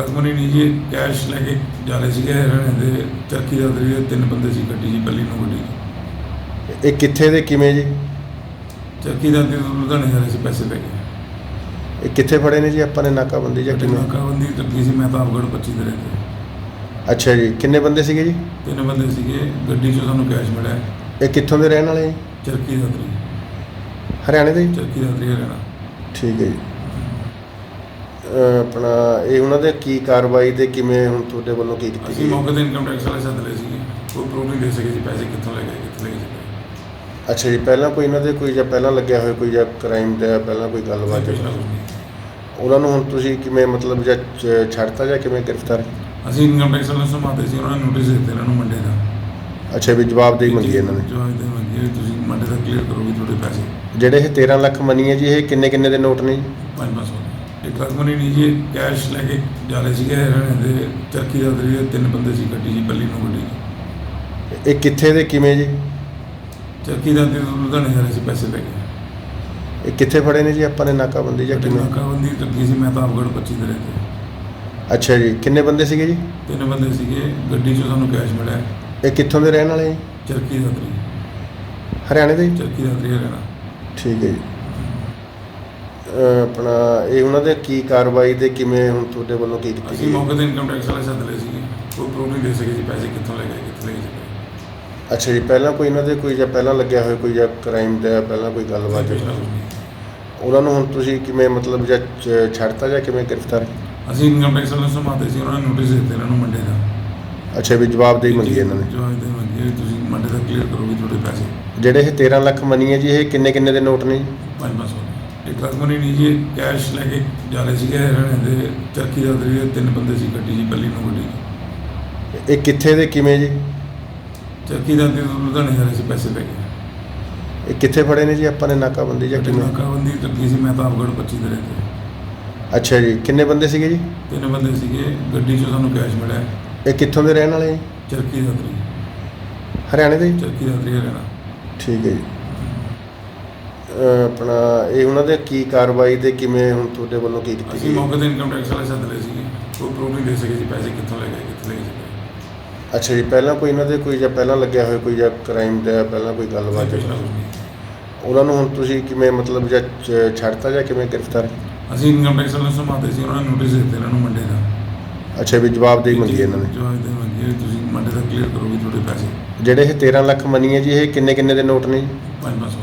Truck money ਨਹੀਂ ਜੀ cash ਲੈ ਕੇ ਜਾ ਰਹੇ ਸੀਗੇ ਹਰਿਆਣੇ ਦੇ ਚੱਕੀ ਦਾ ਦਰੀਏ ਤਿੰਨ ਬੰਦੇ ਸੀ ਗੱਡੀ ਜੀ ਬੱਲੀ ਨੂੰ ਗੱਡੀ 'ਚ। ਇਹ ਕਿੱਥੇ ਦੇ ਕਿਵੇਂ ਜੀ? ਚੱਕੀ ਦਾ ਤੇ ਲੁਧਿਆਣੇ ਜਾ ਰਹੇ ਸੀ ਪੈਸੇ ਲੈ ਕੇ ਇਹ ਕਿੱਥੇ ਫੜੇ ਨੇ ਜੀ ਆਪਾਂ ਨੇ ਨਾਕਾਬੰਦੀ ਜਾਂ ਕਿਵੇਂ? ਨਾਕਾਬੰਦੀ ਲੱਗੀ ਸੀ ਮਹਿਤਾਬਗੜ੍ਹ 25 ਦੇ ਰਹਿੰਦੇ ਅੱਛਾ ਜੀ ਕਿੰਨੇ ਬੰਦੇ ਸੀਗੇ ਜੀ? ਤਿੰਨ ਬੰਦੇ ਸੀਗੇ ਗੱਡੀ 'ਚੋਂ ਸਾਨੂੰ ਕੈਸ਼ ਮਿਲਿਆ। ਇਹ ਕਿੱਥੋਂ ਦੇ ਰਹਿਣ ਵਾਲੇ ਜੀ? ਚਰਕੀ ਦਾ ਹਰਿਆਣੇ ਦੇ ਜੀ? ਚਰਕੀ ਦਾ ਦਰੀ ਹਰਿਆਣਾ। ਠੀਕ ਹੈ ਜੀ। ਆਪਣਾ ਇਹ ਉਹਨਾਂ ਦੇ ਕੀ ਕਾਰਵਾਈ ਤੇ ਕਿਵੇਂ ਹੁਣ ਤੁਹਾਡੇ ਵੱਲੋਂ ਕੀ ਕੀਤੀ ਅਸੀਂ ਗਈ? ਮੌਕੇ ਤੇ ਇਨਕਮ ਟੈਕਸ ਵਾਲੇ ਸੱਦ ਲਏ ਸੀਗੇ। ਕੋਈ ਪ੍ਰੂਫ ਨਹੀਂ ਦੇ ਸਕੇ ਜੀ ਪੈਸੇ ਕਿੱਥੋਂ ਲੈ ਗਏ ਕਿੱਥੇ ਲੈ ਗਏ। ਅੱਛਾ ਜੀ ਪਹਿਲਾਂ ਕੋਈ ਇਹਨਾਂ ਦੇ ਕੋਈ ਜਾਂ ਪਹਿਲਾਂ ਲੱਗਿਆ ਹੋਇਆ ਕੋਈ ਜਾਂ ਕ੍ਰਾਈਮ ਦਾ ਪਹਿਲਾਂ ਕੋਈ ਗੱਲਬਾਤ? ਪਿਛਲਾ ਕੁਛ ਨਹੀਂ। ਉਹਨਾਂ ਨੂੰ ਹੁਣ ਤੁਸੀਂ ਕਿਵੇਂ ਮਤਲਬ ਜਾਂ ਛੱਡਤਾ ਜਾਂ ਕਿਵੇਂ ਗ੍ਰਿਫਤਾਰ? ਅਸੀਂ ਇਨਕਮ ਟੈਕਸ ਵਾਲੇ ਸਮਾਤੇ ਸੀ ਉਹਨਾਂ ਨੇ ਨੋਟਿਸ ਦਿੱਤੇ ਇਹਨਾਂ ਨੂੰ ਮੰਡੇ ਦਾ। ਅੱਛਾ ਵੀ ਜਵਾਬਦੇਹੀ ਮੰਗੀ ਇਹਨਾਂ ਨੇ। ਜਵਾਬ ਦੇ ਮੰਗੀ ਵੀ ਤੁਸੀਂ ਮੰਡੇ ਦਾ ਕਲੀਅਰ ਕਰੋ ਵੀ ਤੁਹਾਡੇ ਪੈਸੇ ਜਿਹੜੇ ਇਹ 13 ਲੱਖ ਮਨੀ ਹੈ ਜੀ ਇਹ ਕਿੰਨੇ ਕਿੰਨੇ ਦੇ ਨੋਟ ਨੇ ਜੀ? ਪੰਜ ਪੰਜ ਸੌ। ਇਹ ਟਰੱਕ ਮਨੀ ਨਹੀਂ ਜੀ ਕੈਸ਼ ਲੈ ਕੇ ਜਾ ਰਹੇ ਸੀਗੇ ਹਰਿਆਣੇ ਦੇ ਚਰਕੀ ਦਾ ਦਰੀਏ ਤਿੰਨ ਬੰਦੇ ਸੀ ਗੱਡੀ ਜੀ ਬੱਲੀ ਨੂੰ ਗੱਡੀ। ਇਹ ਕਿੱਥੇ ਦੇ ਕਿਵੇਂ ਜੀ? ਚਰਕੀ ਦਾ ਤੇ ਲੁਧਿਆਣੇ ਜਾ ਰਹੇ ਸੀ ਪੈਸੇ ਲੈ ਕੇ। ਇਹ ਕਿੱਥੇ ਫੜੇ ਨੇ ਜੀ ਆਪਾਂ ਨੇ ਨਾਕਾਬੰਦੀ ਜਾਂ ਗੱਡੀ ਕਿਵੇਂ? ਨਾਕਾਬੰਦੀ ਲੱਗੀ ਸੀ ਮਹਿਤਾਬਗੜ੍ਹ 25 ਦੇ ਰਹਿੰਦੇ ਅੱਛਾ ਜੀ ਕਿੰਨੇ ਬੰਦੇ ਸੀਗੇ ਜੀ? ਤਿੰਨ ਬੰਦੇ ਸੀਗੇ ਗੱਡੀ 'ਚੋਂ ਸਾਨੂੰ ਕੈਸ਼ ਮਿਲਿਆ। ਇਹ ਕਿੱਥੋਂ ਦੇ ਰਹਿਣ ਵਾਲੇ ਜੀ? ਚਰਕੀ ਦਾ ਦਰੀ ਹਰਿਆਣੇ ਦੇ ਜੀ? ਚਰਕੀ ਦਾ ਦਰੀ ਹਰਿਆਣਾ। ਠੀਕ ਹੈ ਜੀ। ਅਹ ਆਪਣਾ ਇਹ ਉਹਨਾਂ ਦੇ ਕੀ ਕਾਰਵਾਈ ਤੇ ਕਿਵੇਂ ਹੁਣ ਤੁਹਾਡੇ ਵੱਲੋਂ ਕੀ ਕੀਤੀ ਅਸੀਂ ਗਈ? ਮੌਕੇ ਤੇ ਇਨਕਮ ਟੈਕਸ ਵਾਲੇ ਸੱਦ ਲਏ ਸੀਗੇ। ਕੋਈ ਪ੍ਰੂਫ ਨਹੀਂ ਦੇ ਸਕੇ ਜੀ ਪੈਸੇ ਕਿੱਥੋਂ ਲੈ ਗਏ ਕਿੱਥੇ ਲੈ ਗਏ। ਅੱਛਾ ਜੀ ਪਹਿਲਾਂ ਕੋਈ ਇਹਨਾਂ ਦੇ ਕੋਈ ਜਾਂ ਪਹਿਲਾਂ ਲੱਗਿਆ ਹੋਇਆ ਕੋਈ ਜਾਂ ਕ੍ਰਾਈਮ ਦਾ ਪਹਿਲਾਂ ਕੋਈ ਗੱਲਬਾਤ ਨਹੀਂ। ਉਹਨਾਂ ਨੂੰ ਹੁਣ ਤੁਸੀਂ ਕਿਵੇਂ ਮਤਲਬ ਜਾਂ ਛੱਡਤਾ ਜਾਂ ਕਿਵੇਂ ਗ੍ਰਿਫਤਾਰ? ਅਸੀਂ ਇਨਕਮ ਟੈਕਸ ਵਾਲੇ ਨੂੰ ਸਮਾਤੇ ਸੀ ਉਹਨਾਂ ਨੇ ਨੋਟਿਸ ਦਿੱਤੇ ਇਹਨਾਂ ਨੂੰ ਮੰਡੇ ਦਾ। ਅੱਛਾ ਵੀ ਜਵਾਬਦੇਹੀ ਮੰਗੀ ਇਹਨਾਂ ਨੇ? ਜਵਾਬ ਦੇ ਮੰਗੀ ਵੀ ਤੁਸੀਂ ਮੰਡੇ ਦਾ ਕਲੀਅਰ ਕਰੋ ਵੀ ਤੁਹਾਡੇ ਪੈਸੇ। ਜਿਹੜੇ ਇਹ 13 ਲੱਖ ਮਨੀ ਹੈ ਜੀ ਇਹ ਕਿੰਨੇ ਕਿੰਨੇ ਦੇ ਨੋਟ ਨੇ ਜੀ? ਪੰਜ ਪੰਜ ਸੌ। ਇਹ ਟਰੱਕ ਮਨੀ ਨਹੀਂ ਜੀ ਕੈਸ਼ ਲੈ ਕੇ ਜਾ ਰਹੇ ਸੀਗੇ ਹਰਿਆਣੇ ਦੇ ਚਰਕੀ ਦਾ ਦਰੀਏ ਤਿੰਨ ਬੰਦੇ ਸੀ ਗੱਡੀ ਜੀ ਬੱਲੀ ਨੂੰ ਗੱਡੀ 'ਚ। ਇਹ ਕਿੱਥੇ ਦੇ ਕਿਵੇਂ ਜੀ? ਚਰਕੀ ਦਾ ਤੇ ਲੁਧਿਆਣੇ ਜਾ ਰਹੇ ਸੀ ਪੈਸੇ ਲੈ ਕੇ। ਇਹ ਕਿੱਥੇ ਫੜੇ ਨੇ ਜੀ ਆਪਾਂ ਨੇ ਨਾਕਾਬੰਦੀ ਜਾਂ ਗੱਡੀ ਕਿਵੇਂ? ਨਾਕਾਬੰਦੀ ਲੱਗੀ ਸੀ ਮਹਿਤਾਬਗੜ੍ਹ 25 ਦੇ ਰਹਿੰਦੇ ਅੱਛਾ ਜੀ ਕਿੰਨੇ ਬੰਦੇ ਸੀਗੇ ਜੀ? ਤਿੰਨ ਬੰਦੇ ਸੀਗੇ ਗੱਡੀ 'ਚੋਂ ਸਾਨੂੰ ਕੈਸ਼ ਮਿਲਿਆ। ਇਹ ਕਿੱਥੋਂ ਦੇ ਰਹਿਣ ਵਾਲੇ ਜੀ? ਚਰਕੀ ਦਾ ਦਰੀ ਹਰਿਆਣੇ ਦੇ ਜੀ? ਚਰਕੀ ਦਾ ਦਰੀ ਹਰਿਆਣਾ ਠੀਕ ਹੈ ਜੀ। ਅਹ ਆਪਣਾ ਇਹ ਉਹਨਾਂ ਦੇ ਕੀ ਕਾਰਵਾਈ ਤੇ ਕਿਵੇਂ ਹੁਣ ਤੁਹਾਡੇ ਵੱਲੋਂ ਕੀ ਕੀਤੀ ਅਸੀਂ ਗਈ? ਮੌਕੇ ਤੇ ਇਨਕਮ ਟੈਕਸ ਵਾਲੇ ਸੱਦ ਲਏ ਸੀਗੇ। ਕੋਈ ਪ੍ਰੂਫ ਨਹੀਂ ਦੇ ਸਕੇ ਜੀ ਪੈਸੇ ਕਿੱਥੋਂ ਲੈ ਗਏ ਕਿੱਥੇ ਲੈ ਗਏ ਅੱਛਾ ਜੀ ਪਹਿਲਾਂ ਕੋਈ ਇਹਨਾਂ ਦੇ ਕੋਈ ਜਾਂ ਪਹਿਲਾਂ ਲੱਗਿਆ ਹੋਇਆ ਕੋਈ ਜਾਂ ਕ੍ਰਾਈਮ ਦਾ ਪਹਿਲਾਂ ਕੋਈ ਗੱਲਬਾਤ ਕੁਛ ਨਹੀਂ। ਉਹਨਾਂ ਨੂੰ ਹੁਣ ਤੁਸੀਂ ਕਿਵੇਂ ਮਤਲਬ ਜਾਂ ਛੱਡਤਾ ਜਾਂ ਕਿਵੇਂ ਗ੍ਰਿਫਤਾਰ? ਅਸੀਂ ਇਨਕਮ ਟੈਕਸ ਵਾਲੇ ਨੂੰ ਸਮਾਤੇ ਸੀ ਉਹਨਾਂ ਨੇ ਨੋਟਿਸ ਦਿੱਤੇ ਇਹਨਾਂ ਨੂੰ ਮੰਡੇ ਦਾ। ਅੱਛਾ ਵੀ ਜਵਾਬਦੇਹੀ ਮੰਗੀ ਇਹਨਾਂ ਨੇ। ਜਵਾਬ ਦੇ ਮੰਗੀ ਤੁਸੀਂ ਮੰਡੇ ਦਾ ਕਲੀਅਰ ਕਰੋ ਵੀ ਤੁਹਾਡੇ ਪੈਸੇ ਜਿਹੜੇ ਇਹ 13 ਲੱਖ ਮਨੀ ਹੈ ਜੀ ਇਹ ਕਿੰਨੇ ਕਿੰਨੇ ਦੇ ਨੋਟ ਨੇ ਜੀ? ਪੰਜ ਪੰਜ ਸੌ।